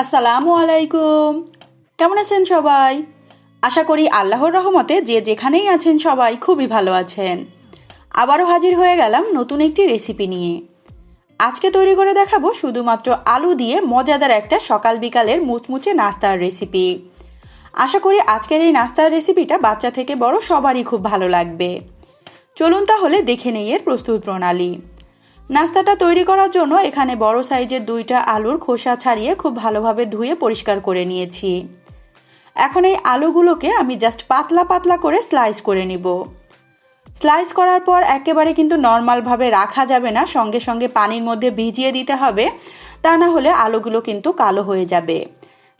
আসসালামু আলাইকুম। কেমন আছেন সবাই? আশা করি আল্লাহর রহমতে যে যেখানেই আছেন সবাই খুবই ভালো আছেন। আবারও হাজির হয়ে গেলাম নতুন একটি রেসিপি নিয়ে। আজকে তৈরি করে দেখাবো শুধুমাত্র আলু দিয়ে মজাদার একটা সকাল বিকালের মুচমুচে নাস্তার রেসিপি আশা করি আজকের এই নাস্তার রেসিপিটা বাচ্চা থেকে বড় সবারই খুব ভালো লাগবে। চলুন তাহলে দেখে নেই এর প্রস্তুত প্রণালী। নাস্তাটা তৈরি করার জন্য এখানে বড় সাইজের দুইটা আলুর খোসা ছাড়িয়ে খুব ভালোভাবে ধুয়ে পরিষ্কার করে নিয়েছি। এখন এই আলুগুলোকে আমি জাস্ট পাতলা পাতলা করে স্লাইস করে নিব। স্লাইস করার পর একেবারে কিন্তু নর্মালভাবে রাখা যাবে না, সঙ্গে সঙ্গে পানির মধ্যে ভিজিয়ে দিতে হবে, তা না হলে আলুগুলো কিন্তু কালো হয়ে যাবে।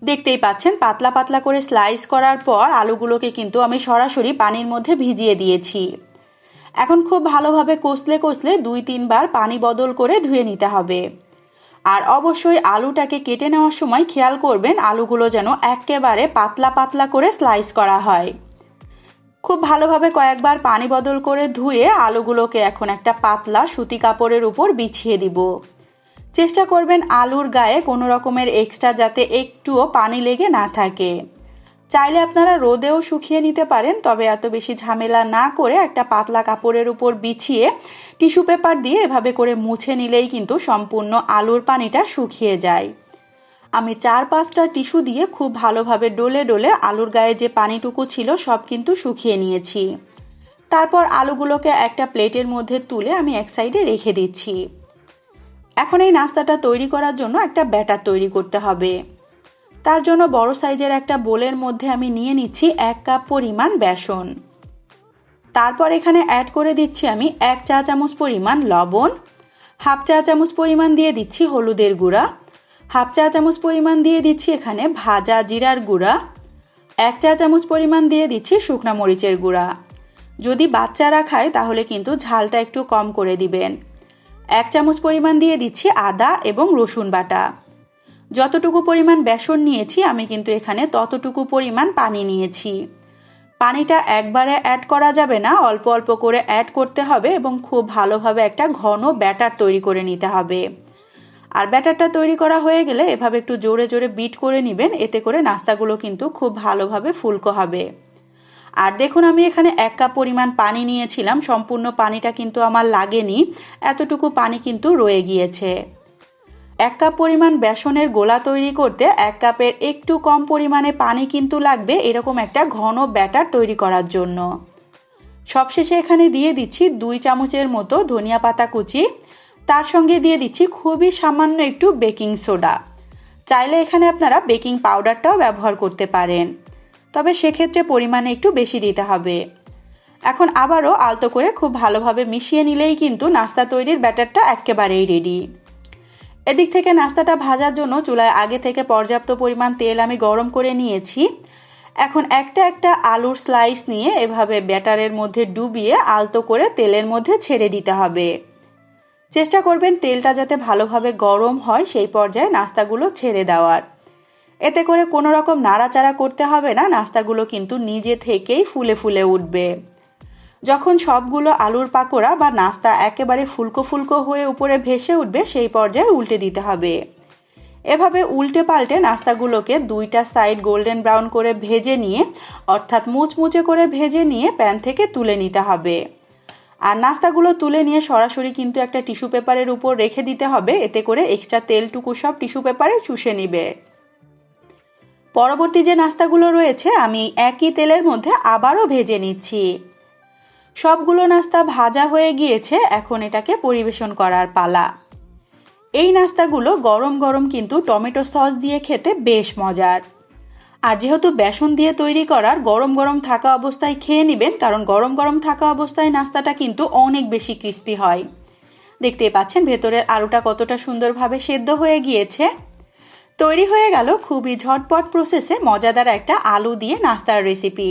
দেখতেই পাচ্ছেন, পাতলা পাতলা করে স্লাইস করার পর আলুগুলোকে কিন্তু আমি সরাসরি পানির মধ্যে ভিজিয়ে দিয়েছি। এখন খুব ভালোভাবে কষলে কষলে দুই তিনবার পানি বদল করে ধুয়ে নিতে হবে। আর অবশ্যই আলুটাকে কেটে নেওয়ার সময় খেয়াল করবেন আলুগুলো যেন একেবারে পাতলা পাতলা করে স্লাইস করা হয়। খুব ভালোভাবে কয়েকবার পানি বদল করে ধুয়ে আলুগুলোকে এখন একটা পাতলা সুতি কাপড়ের উপর বিছিয়ে দিব। চেষ্টা করবেন আলুর গায়ে কোনো রকমের এক্সট্রা যাতে একটুও পানি লেগে না থাকে। চাইলে আপনারা রোদেও শুকিয়ে নিতে পারেন, তবে এত বেশি ঝামেলা না করে একটা পাতলা কাপড়ের উপর বিছিয়ে টিস্যু পেপার দিয়ে এভাবে করে মুছে নিলেই কিন্তু সম্পূর্ণ আলুর পানিটা শুকিয়ে যায়। আমি চার পাঁচটা টিস্যু দিয়ে খুব ভালোভাবে ডলে ডলে আলুর গায়ে যে পানিটুকু ছিল সব কিন্তু শুকিয়ে নিয়েছি। তারপর আলুগুলোকে একটা প্লেটের মধ্যে তুলে আমি এক সাইডে রেখে দিচ্ছি। এখন এই নাস্তাটা তৈরি করার জন্য একটা ব্যাটার তৈরি করতে হবে। তার জন্য বড় সাইজের একটা বোলের মধ্যে আমি নিয়ে নিচ্ছি এক কাপ পরিমাণ বেসন। তারপর এখানে অ্যাড করে দিচ্ছি আমি এক চা চামচ পরিমাণ লবণ, হাফ চা চামচ পরিমাণ দিয়ে দিচ্ছি হলুদের গুঁড়া, হাফ চা চামচ পরিমাণ দিয়ে দিচ্ছি এখানে ভাজা জিরার গুঁড়া, এক চা চামচ পরিমাণ দিয়ে দিচ্ছি শুকনা মরিচের গুঁড়া। যদি বাচ্চারা খায় তাহলে কিন্তু ঝালটা একটু কম করে দিবেন। এক চামচ পরিমাণ দিয়ে দিচ্ছি আদা এবং রসুন বাটা। যতটুকু পরিমাণ বেসন নিয়েছি, আমি কিন্তু এখানে ততটুকু পরিমাণ পানি নিয়েছি। পানিটা একবারে অ্যাড করা যাবে না, অল্প অল্প করে অ্যাড করতে হবে এবং খুব ভালোভাবে একটা ঘন ব্যাটার তৈরি করে নিতে হবে। আর ব্যাটারটা তৈরি করা হয়ে গেলে এভাবে একটু জোরে জোরে বিট করে নেবেন, এতে করে নাস্তাগুলো কিন্তু খুব ভালোভাবে ফুলকো হবে। আর দেখুন, আমি এখানে এক কাপ পরিমাণ পানি নিয়েছিলাম, সম্পূর্ণ পানিটা কিন্তু আমার লাগেনি, এতটুকু পানি কিন্তু রয়ে গিয়েছে। এক কাপ পরিমাণ বেসনের গোলা তৈরি করতে এক কাপের একটু কম পরিমাণে পানি কিন্তু লাগবে এরকম একটা ঘন ব্যাটার তৈরি করার জন্য। সবশেষে এখানে দিয়ে দিচ্ছি দুই চামচের মতো ধনিয়া পাতা কুচি। তার সঙ্গে দিয়ে দিচ্ছি খুবই সামান্য একটু বেকিং সোডা। চাইলে এখানে আপনারা বেকিং পাউডারটাও ব্যবহার করতে পারেন। তবে সেক্ষেত্রে পরিমাণে একটু বেশি দিতে হবে। এখন আবারও আলতো করে খুব ভালোভাবে মিশিয়ে নিলেই কিন্তু নাস্তা তৈরির ব্যাটারটা একেবারেই রেডি। এদিক থেকে নাস্তাটা ভাজার জন্য চুলায় আগে থেকে পর্যাপ্ত পরিমাণ তেল আমি গরম করে নিয়েছি। এখন একটা একটা আলুর স্লাইস নিয়ে এভাবে ব্যাটারের মধ্যে ডুবিয়ে আলতো করে তেলের মধ্যে ছেড়ে দিতে হবে। চেষ্টা করবেন তেলটা যাতে ভালোভাবে গরম হয় সেই পর্যায়ে নাস্তাগুলো ছেড়ে দেওয়ার। এতে করে কোনো রকম নাড়াচাড়া করতে হবে না, নাস্তাগুলো কিন্তু নিজে থেকেই ফুলে ফুলে উঠবে। যখন সবগুলো আলুর পাকোড়া বা নাস্তা একেবারে ফুলকো ফুলকো হয়ে উপরে ভেসে উঠবে, সেই পর্যায়ে উল্টে দিতে হবে। এভাবে উল্টে পাল্টে নাস্তাগুলোকে দুইটা সাইড গোল্ডেন ব্রাউন করে ভেজে নিয়ে, অর্থাৎ মুচমুচে করে ভেজে নিয়ে প্যান থেকে তুলে নিতে হবে। আর নাস্তাগুলো তুলে নিয়ে সরাসরি কিন্তু একটা টিস্যু পেপারের উপর রেখে দিতে হবে, এতে করে এক্সট্রা তেলটুকু সব টিস্যু পেপারে চুষে নিবে। পরবর্তী যে নাস্তাগুলো রয়েছে, আমি একই তেলের মধ্যে আবারও ভেজে নিচ্ছি। সবগুলো নাস্তা ভাজা হয়ে গিয়েছে, এখন এটাকে পরিবেশন করার পালা। এই নাস্তাগুলো গরম গরম কিন্তু টমেটো সস দিয়ে খেতে বেশ মজার। আর যেহেতু বেসন দিয়ে তৈরি করার গরম গরম থাকা অবস্থায় খেয়ে নেবেন, কারণ গরম গরম থাকা অবস্থায় নাস্তাটা কিন্তু অনেক বেশি ক্রিস্পি হয়। দেখতেই পাচ্ছেন ভেতরের আলুটা কতটা সুন্দরভাবে সেদ্ধ হয়ে গিয়েছে। তৈরি হয়ে গেল খুবই ঝটপট প্রসেসে মজাদার একটা আলু দিয়ে নাস্তার রেসিপি